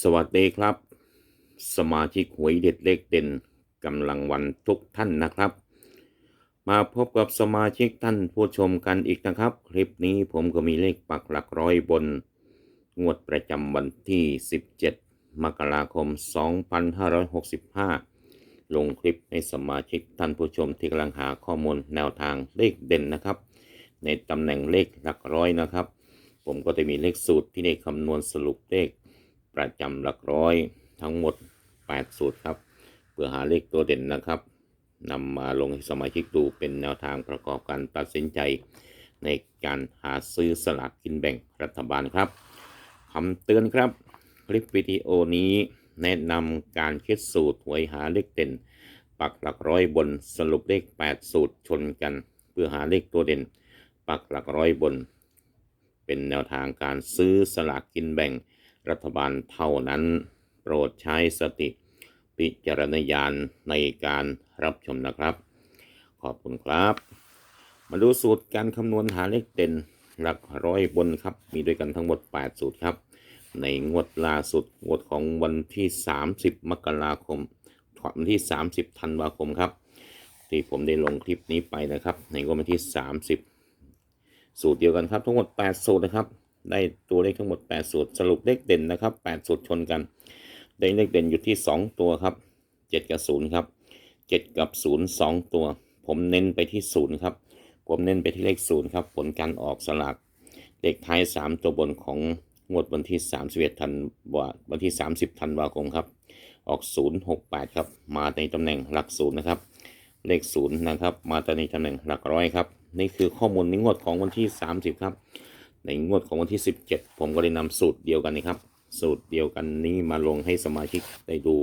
สวัสดีครับ สมาชิกหวยเด็ดเลขเด่นกำลังวันทุกท่านนะครับ มาพบกับสมาชิกท่านผู้ชมกันอีกนะครับ คลิปนี้ผมก็มีเลขปักหลักร้อยบน งวดประจำวันที่ 17 มกราคม 2565 ลงคลิปให้สมาชิกท่านผู้ชมที่กำลังหาข้อมูลแนวทางเลขเด่นนะครับ ในตำแหน่งเลขหลักร้อยนะครับ ผมก็จะมีเลขสูตรที่ได้คำนวณสรุปเลข ประจำหลักร้อยทั้งหมด 8 สูตรครับ เพื่อหาเลขตัวเด่นนะครับนำมาลงให้สมาชิกดูเป็นแนวทางประกอบการตัดสินใจ ในการหาซื้อสลากกินแบ่งรัฐบาลครับคำเตือนครับ คลิปวิดีโอนี้แนะนำการคิดสูตรหวยหาเลขเด่น ปักหลักร้อยบนสรุปเลข 8 สูตรชนกัน เพื่อหาเลขตัวเด่น ปักหลักร้อยบน เป็นแนวทางการซื้อสลากกินแบ่ง รัฐบาลเท่านั้น โปรดใช้สติพิจารณญาณในการรับชมนะครับ ขอบคุณครับ มาดูสูตรการคำนวณหาเลขเด่นหลักร้อยบนครับ มีด้วยกันทั้งหมด 8 สูตรครับ ในงวดล่าสุดงวดของวันที่ 30 มกราคมวันที่ 30 ธันวาคมครับ ที่ผมได้ลงคลิปนี้ไปนะครับ ในงวดวันที่ 30 สูตรเดียวกันครับ ทั้งหมด 8 สูตรนะครับ ได้ตัวเลขทั้งหมด 8 สูตร สรุปเลขเด่นนะครับ 8 สูตรชนกัน ได้เลขเด่นอยู่ที่ 2 ตัวครับ 7 กับ 0 ครับ 7 กับ 0 2 ตัว ผมเน้นไปที่ 0 ครับ ผมเน้นไปที่เลข 0 ครับ ผลการออกสลากเลขท้าย 3 ตัวบนของงวดวันที่ 31ธันวาวันที่ 30ธันวาคมครับ ออก 068 ครับ มาในตำแหน่งหลักศูนย์นะครับ เลข 0 นะครับ มาในตำแหน่งหลักร้อยครับ นี่คือข้อมูลในงวดของวันที่ 30 ครับ ในงวดของวันที่ 17 ผมก็ได้นำสูตรเดียวกันนะครับ สูตรเดียวกันนี้มาลงให้สมาชิกได้ดู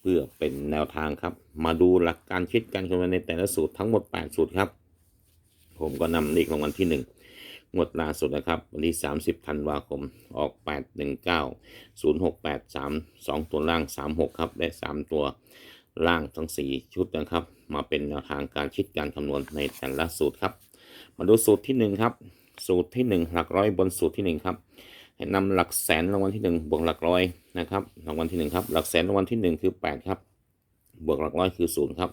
เพื่อเป็นแนวทางครับ มาดูหลักการคิดการคำนวณในแต่ละสูตรทั้งหมด 8 สูตรครับ ผมก็นำเลขรางวัลที่ 1งวดล่าสุดนะครับวันที่ 30ธันวาคม ออก 819 068 3 2 ตัวล่าง 36 ครับได้3ตัวล่างทั้ง 4 ชุดนะครับ มาเป็นแนวทางการคิดการคำนวณในแต่ละสูตรครับ มาดูสูตรที่ 1 ครับ สูตรที่ 1 หลักร้อยบนสูตรที่ 1 ครับให้นำหลักแสนรางวัลที่ 1 บวกหลักร้อยนะครับรางวัลที่1ครับหลักแสนรางวัลที่ 1 คือ 8 ครับ บวกหลักร้อยคือ0ครับ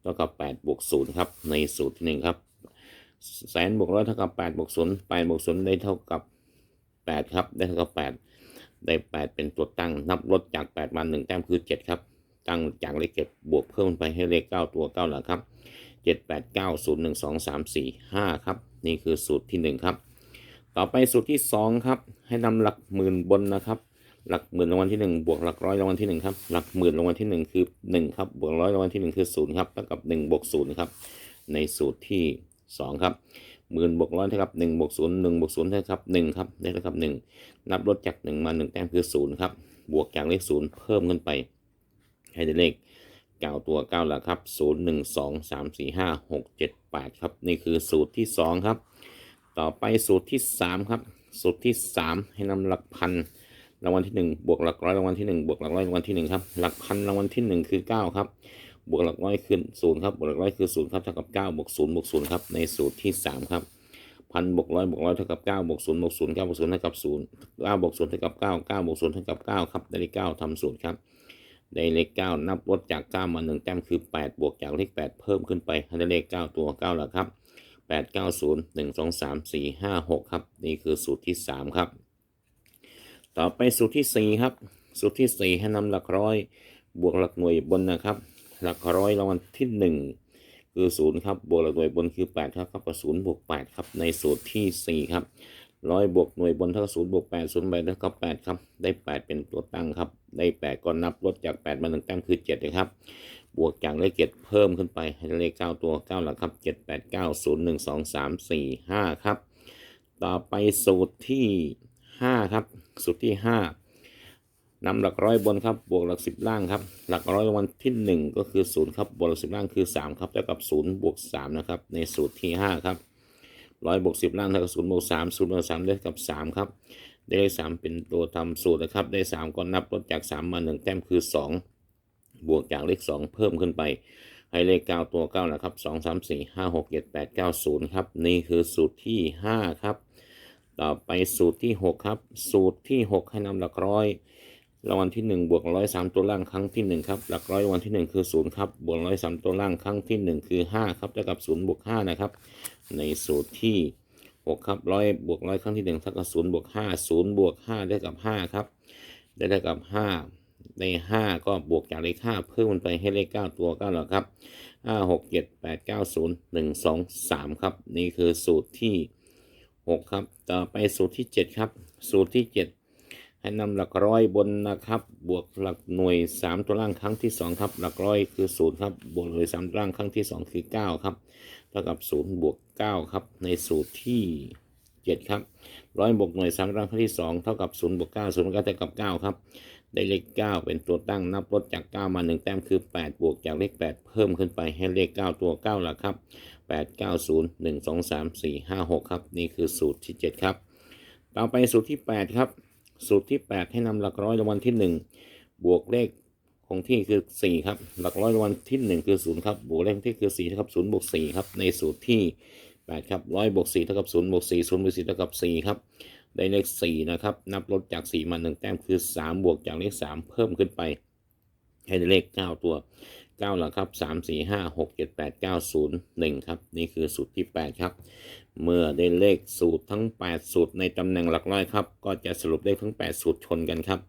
เท่ากับ 8 บวก0ครับในสูตรที่1ครับแสนบวกร้อยเท่ากับ8บวก0 8บวก0ได้เท่ากับ 8 ครับ ได้เท่ากับ 8 ได้ 8 เป็นตัวตั้ง นับลดจาก 8 มา 1 แต้มคือ 7 ครับ ตั้งจากเลขเก็บบวกเพิ่มไปให้เลข 9 ตัว 9 หลักครับ 7 8 9 0 1 2 3 4 5 ครับ นี่คือสูตรที่ 1 ครับ ต่อไปสูตรที่ 2 ครับ ให้นำหลักหมื่นบนนะครับ หลักหมื่นรางวัลที่ 1 บวกหลักร้อยรางวัลที่1ครับหลักหมื่นรางวัลที่ 1 คือ 1 ครับ บวกร้อยรางวัลที่ 1 คือ0ครับเท่ากับ1บวก0ครับในสูตรที่ 2 ครับหมื่นบวกร้อยเท่ากับ1บวก0 1บวก0เท่ากับ1ครับได้เท่ากับ 1 นับลดจาก 1 มา 1 แต้มคือ0ครับบวกจากเลข0เพิ่มขึ้นไป ให้ได้เลข 9ตัว9หลักครับ 0 1 2 3 4 5 6 7 8 ครับ นี่คือสูตรที่ 2 ครับ ต่อไปสูตรที่ 3 ครับ สูตรที่ 3 ให้นำหลักพันรางวัลที่ 1 บวกหลักร้อยรางวัลที่ 1 บวกหลักร้อยรางวัลที่ 1 ครับ หลักพันรางวัลที่ 1 คือ 9 ครับ บวกหลักร้อยคือ0ครับ บวกหลักร้อยคือ0ครับเท่ากับ9บวก0บวก0ครับในสูตรที่ 3 ครับพันบวกร้อยบวกร้อยเท่ากับ9บวก0บวก0 9บวก0เท่ากับ0 9บวก0เท่ากับ9 9บวก0เท่ากับ9ครับได้เลข9ทำสูตรครับ ได้เลข9นับลดจาก9มา1แต้มคือ8บวกจากเลข8เพิ่มขึ้นไปให้ได้เลข9ตัว9หลักครับ8 9 0 1 2 3 4 5 6ครับ นี่คือสูตรที่3ครับ ต่อไปสูตรที่4ครับ สูตรที่4ให้นำหลักร้อย บวกหลักหน่วยบนนะครับ หลักร้อยรางวัลที่1คือ0ครับบวกหลักหน่วยบนคือ8ครับกับ0บวก8ครับในสูตรที่4ครับ ร้อยบวกหน่วยบนเท่ากับศูนย์บวกแปดศูนย์แปดเท่ากับแปดครับ ได้แปดเป็นตัวตั้งครับ ได้แปดก็นับลดจากแปดมาหนึ่งแต้มคือเจ็ดเลยครับ บวกจากเลขเจ็ดเพิ่มขึ้นไปให้เลขเก้าตัวเก้าหลักครับเจ็ดแปดเก้าศูนย์หนึ่งสองสามสี่ห้าครับ ต่อไปสูตรที่ห้าครับ สูตรที่ห้านำหลักร้อยบนครับ บวกหลักสิบล่างครับ หลักร้อยรางวัลที่หนึ่งก็คือศูนย์ครับ บวกหลักสิบล่างคือสามครับ เท่ากับศูนย์บวกสามนะครับ ในสูตรที่ห้าครับ ร้อยบวกสิบล่างเท่ากับศูนย์บวกสามศูนย์บวกสามได้กับสามครับ ได้เลขสามเป็นตัวทำสูตรนะครับ ได้สามก็นับลดจากสามมาหนึ่งแต้มคือสองบวกจากเลขสองเพิ่มขึ้นไป ให้เลขเก้าตัวเก้านะครับสองสามสี่ห้าหกเจ็ดแปดเก้าศูนย์ครับ นี่คือสูตรที่ห้าครับ ต่อไปสูตรที่หกครับ สูตรที่หกให้นำหลักร้อย รางวัลที่หนึ่งบวกร้อยสามตัวล่างครั้งที่หนึ่งครับ หลักร้อยรางวัลที่หนึ่งคือศูนย์ครับ บวกร้อยสามตัวล่างครั้งที่หนึ่งคือห้าครับเท่ากับศูนย์บวกห้านะครับ ในสูตรที่หกครับร้อยบวกร้อยครั้งที่หนึ่งเท่ากับศูนย์บวกห้าศูนย์บวกห้าได้กับห้าครับ ได้เท่ากับห้าในห้าก็บวกจากเลขห้าเพิ่มมันไปให้เลขเก้าตัวเก้าแล้วครับห้าหกเจ็ดแปดเก้าศูนย์หนึ่งสองสามครับ นี่คือสูตรที่หกครับ ต่อไปสูตรที่เจ็ดครับ สูตรที่เจ็ด ให้นำหลักร้อยบนนะครับ บวกหลักหน่วยสามตัวล่างครั้งที่สองครับ หลักร้อยคือศูนย์ครับ บวกหน่วยสามตัวล่างครั้งที่สองคือเก้าครับเท่ากับศูนย์บวกเก้าครับ ในสูตรที่เจ็ดครับร้อยบวกหน่วยสามตัวล่างครั้งที่สองเท่ากับศูนย์บวกเก้าศูนย์ก็เท่ากับเก้าครับ ได้เลขเก้าเป็นตัวตั้งนับลดจากเก้ามาหนึ่งแต้มคือแปดบวกจากเลขแปดเพิ่มขึ้นไปให้เลขเก้าตัวเก้าหลักครับแปดเก้าศูนย์หนึ่งสองสามสี่ห้าหกครับ นี่คือสูตรที่เจ็ดครับ ต่อไปสูตรที่แปดครับ สูตรที่แปดให้นำหลักร้อยรางวัลที่หนึ่งบวกเลขคงที่คือสี่ครับ หลักร้อยรางวัลที่หนึ่งคือศูนย์ครับ บวกเลขที่คือสี่เท่ากับศูนย์บวกสี่ครับ ในสูตรที่แปดครับร้อยบวกสี่เท่ากับศูนย์บวกสี่ศูนย์บวกสี่เท่ากับสี่ครับ ได้เลขสี่นะครับ นับลดจากสี่มาหนึ่งแต้มคือสามบวกจากเลขสามเพิ่มขึ้นไป ให้ได้เลขเก้าตัว เก้าหลักครับสามสี่ห้าหกเจ็ดแปดเก้าศูนย์หนึ่งครับ นี่คือสูตรที่แปดครับ เมื่อได้เลขสูตรทั้ง 8 สูตรในตำแหน่งหลักร้อยครับ ก็จะสรุปเลขทั้ง 8 สูตรชนกันครับ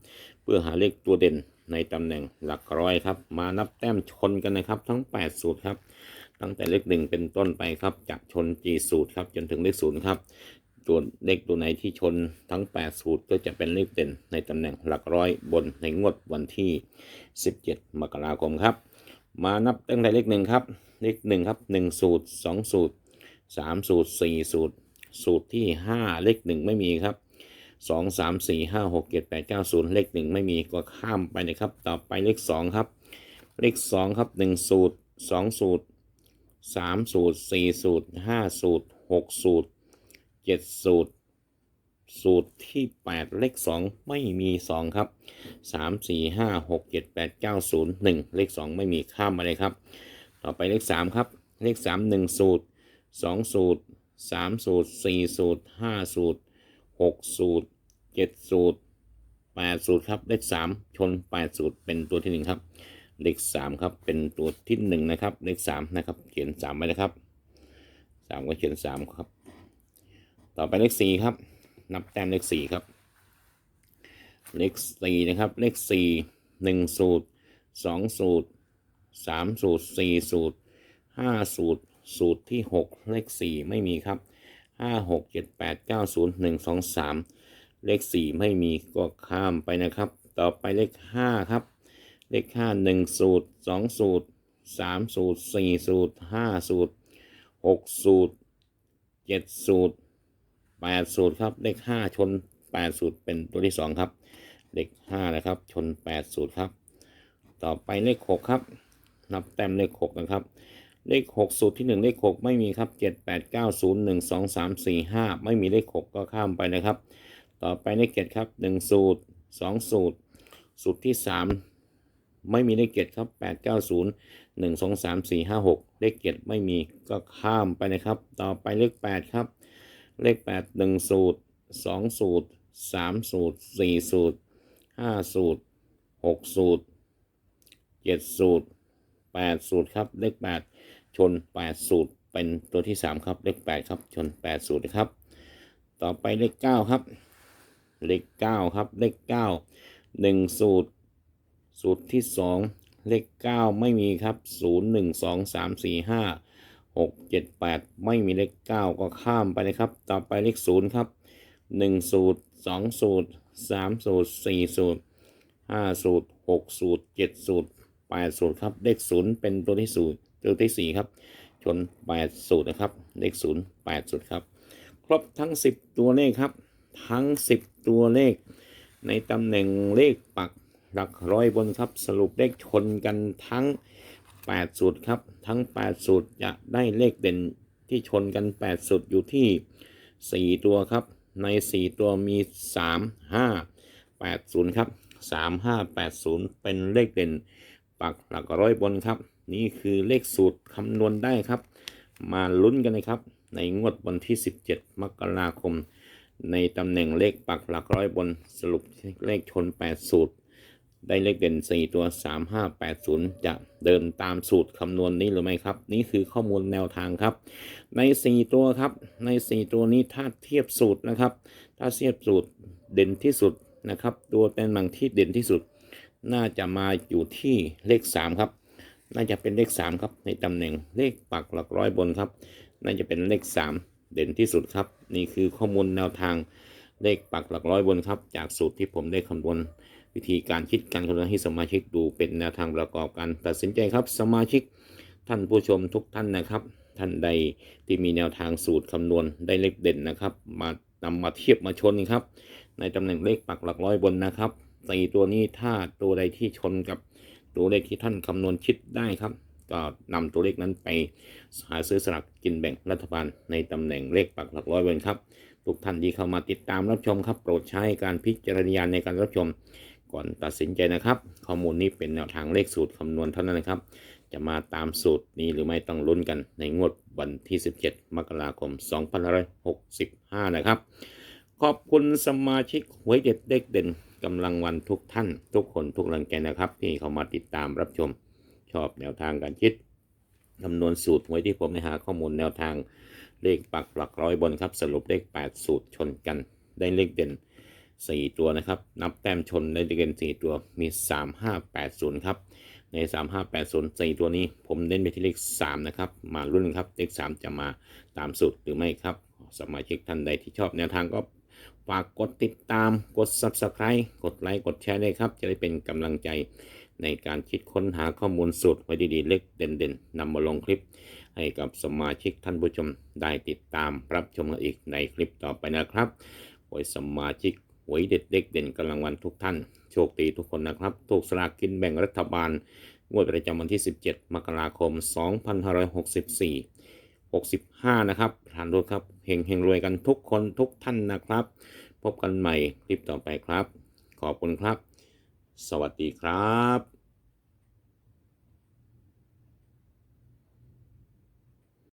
เพื่อหาเลขตัวเด่นในตำแหน่งหลักร้อยครับ มานับแต้มชนกันนะครับ ทั้ง 8 สูตรครับ ตั้งแต่เลขหนึ่งเป็นต้นไปครับจะชนจีสูตรครับจนถึงเลขศูนย์ครับตัวเลขตัวไหนที่ชนทั้ง 8 สูตรก็จะเป็นเลขเด่นในตำแหน่งหลักร้อยบนในงวดวันที่ 17 มกราคมครับ มานับตั้งแต่เลขหนึ่งครับ เลขหนึ่งครับหนึ่งสูตรสองสูตรสามสูตรสี่สูตร สูตรที่ห้าเลขหนึ่งไม่มีครับสองสามสี่ห้าหกเจ็ดแปดเก้าศูนย์เลขหนึ่งไม่มีก็ข้ามไปนะครับ ต่อไปเลขสองครับ เลขสองครับหนึ่งสูตรสองสูตรสามสูตรสี่สูตรห้าสูตรหกสูตรเจ็ดสูตร สูตรที่แปดเลขสองไม่มีสองครับสามสี่ห้าหกเจ็ดแปดเก้าศูนย์หนึ่งเลขสองไม่มีข้ามมาเลยครับ ต่อไปเลขสามครับ เลขสามหนึ่งสูตรสองสูตรสามสูตรสี่สูตรห้าสูตรหกสูตรเจ็ดสูตรแปดสูตรครับ เลขสามชนแปดสูตร เป็นตัวที่หนึ่งครับ เลขสามครับเป็นตัวที่หนึ่งนะครับ เลขสามนะครับ เขียนสามไปนะครับสามก็เขียนสามครับ ต่อไปเลขสี่ครับ นับแต้มเลขสี่ครับ เลขสี่นะครับ เลขสี่หนึ่งสูตรสองสูตรสามสูตรสี่สูตรห้าสูตร สูตรที่หกเลขสี่ไม่มีครับห้าหกเจ็ดแปดเก้าศูนย์หนึ่งสองสามเลขสี่ไม่มีก็ข้ามไปนะครับ ต่อไปเลขห้าครับ เลขห้าหนึ่งสูตรสองสูตรสามสูตรสี่สูตรห้าสูตรหกสูตรเจ็ดสูตร แปดสูตรครับเลขห้าชนแปดสูตรเป็นตัวที่สองครับเลขห้านะครับ ชนแปดสูตรครับ ต่อไปเลขหกครับ นับแต้มเลขหกนะครับเลขหกสูตรที่หนึ่งเลขหกไม่มีครับเจ็ดแปดเก้าศูนย์หนึ่งสองสามสี่ห้าไม่มีเลขหกก็ข้ามไปนะครับ ต่อไปเลขเจ็ดครับหนึ่งสูตรสองสูตร สูตรที่สามไม่มีเลขเจ็ดครับแปดเก้าศูนย์หนึ่งสองสามสี่ห้าหกเลขเจ็ดไม่มีก็ข้ามไปนะครับ ต่อไปเลขแปดครับ เลขแปดหนึ่งสูตรสองสูตรสามสูตรสี่สูตรห้าสูตรหกสูตรเจ็ดสูตรแปดสูตรครับ เลขแปดชนแปดสูตร เป็นตัวที่สามครับ เลขแปดครับ ชนแปดสูตรนะครับ ต่อไปเลขเก้าครับ เลขเก้าครับ เลขเก้าหนึ่งสูตร สูตรที่สองเลขเก้าไม่มีครับศูนย์หนึ่ง สองสามสี่ห้าหกเจ็ดแปดไม่มีเลขเก้าก็ข้ามไปนะครับ ต่อไปเลขศูนย์ครับหนึ่งสูตรสองสูตรสามสูตรสี่สูตรห้าสูตรหกสูตรเจ็ดสูตรแปดสูตรครับ เลขศูนย์เป็นตัวที่สูตรตัวที่สี่ครับ ชนแปดสูตรนะครับ เลขศูนย์แปดสูตรครับ ครบทั้งสิบตัวเลขครับ ทั้งสิบตัวเลข ในตำแหน่งเลขปักหลักร้อยบนครับ สรุปเลขชนกันทั้ง 8 สูตรครับ ทั้ง 8 สูตรจะได้เลขเด่นที่ชนกัน 8 สูตรอยู่ที่ 4 ตัวครับ ใน 4 ตัวมี 3 5 8 0 ครับ 3 5 8 0 เป็นเลขเด่น ปักหลักร้อยบนครับ นี่คือเลขสูตรคำนวณได้ครับ มาลุ้นกันนะครับ ในงวดวันที่ 17 มกราคม ในตำแหน่งเลขปักหลักร้อยบนสรุปเลขชน 8 สูตร ได้เลขเด่น 4 ตัว 3580 จะเดินตามสูตรคำนวณนี้หรือไม่ครับ นี่คือข้อมูลแนวทางครับ ใน 4 ตัวครับ ใน 4 ตัวนี้ถ้าเทียบสูตรนะครับ ถ้าเทียบสูตรเด่นที่สุดนะครับ ตัวเป็นบางที่เด่นที่สุด น่าจะมาอยู่ที่เลข 3 ครับ น่าจะเป็นเลข 3 ครับ ในตำแหน่งเลขปักหลักร้อยบนครับ น่าจะเป็นเลข 3 เด่นที่สุดครับ นี่คือข้อมูลแนวทางเลขปักหลักร้อยบนครับ จากสูตรที่ผมได้คำนวณ วิธีการคิดการคำนวณให้สมาชิกดูเป็นแนวทางประกอบการตัดสินใจครับ สมาชิกท่านผู้ชมทุกท่านนะครับ ท่านใดที่มีแนวทางสูตรคำนวณได้เลขเด่นนะครับ มานำมาเทียบมาชนครับ ในตำแหน่งเลขปักหลักร้อยบนนะครับสี่ตัวนี้ถ้าตัวใดที่ชนกับตัวเลขที่ท่านคำนวณคิดได้ครับ ก็นำตัวเลขนั้นไปหาซื้อสลากกินแบ่งรัฐบาลในตำแหน่งเลขปักหลักร้อยบนครับทุกท่านที่เข้ามาติดตามรับชมครับ โปรดใช้การพิจารณาในการรับชม ก่อนตัดสินใจนะครับ ข้อมูลนี้เป็นแนวทางเลขสูตรคำนวณเท่านั้นนะครับ จะมาตามสูตรนี้หรือไม่ต้องลุ้นกันในงวดวันที่ 17 มกราคม 2565 นะครับ ขอบคุณสมาชิกหวยเด็ดเด็กเด่นกำลังวันทุกท่าน ทุกคนทุกแรงใจนะครับ ที่เข้ามาติดตามรับชม ชอบแนวทางการคิดคำนวณสูตรหวยที่ผมได้หาข้อมูลแนวทางเลขปักหลักร้อยบนครับ สรุปเลข 8 สูตรชนกัน ได้เลขเด่น สี่ตัวนะครับ นับแต้มชนในเกณฑ์สี่ตัวมีสามห้าแปดศูนย์ครับ ในสามห้าแปดศูนย์สี่ตัวนี้ ผมเน้นไปที่เลขสามนะครับ มารุ่นครับ เลขสามจะมาตามสูตรหรือไม่ครับ สมาชิกท่านใดที่ชอบแนวทางก็ฝากกดติดตาม กด subscribe กดไลค์ กดแชร์ด้วยครับ จะได้เป็นกำลังใจในการคิดค้นหาข้อมูลสูตรไว้ดีๆ เล็กเด่นๆนำมาลงคลิป ให้กับสมาชิกท่านผู้ชมได้ติดตามรับชมกันอีกในคลิปต่อไปนะครับโดยสมาชิก หวยเด็ดเด็กเด่นกำลังวันทุกท่าน โชคดีทุกคนนะครับ ถูกสลากกินแบ่งรัฐบาลงวดประจำวันที่ 17 มกราคม 2564 65 นะครับทานด้ครับเฮงเฮงรวยกันทุกคนทุกท่านนะครับ พบกันใหม่คลิปต่อไปครับ ขอบคุณครับ สวัสดีครับ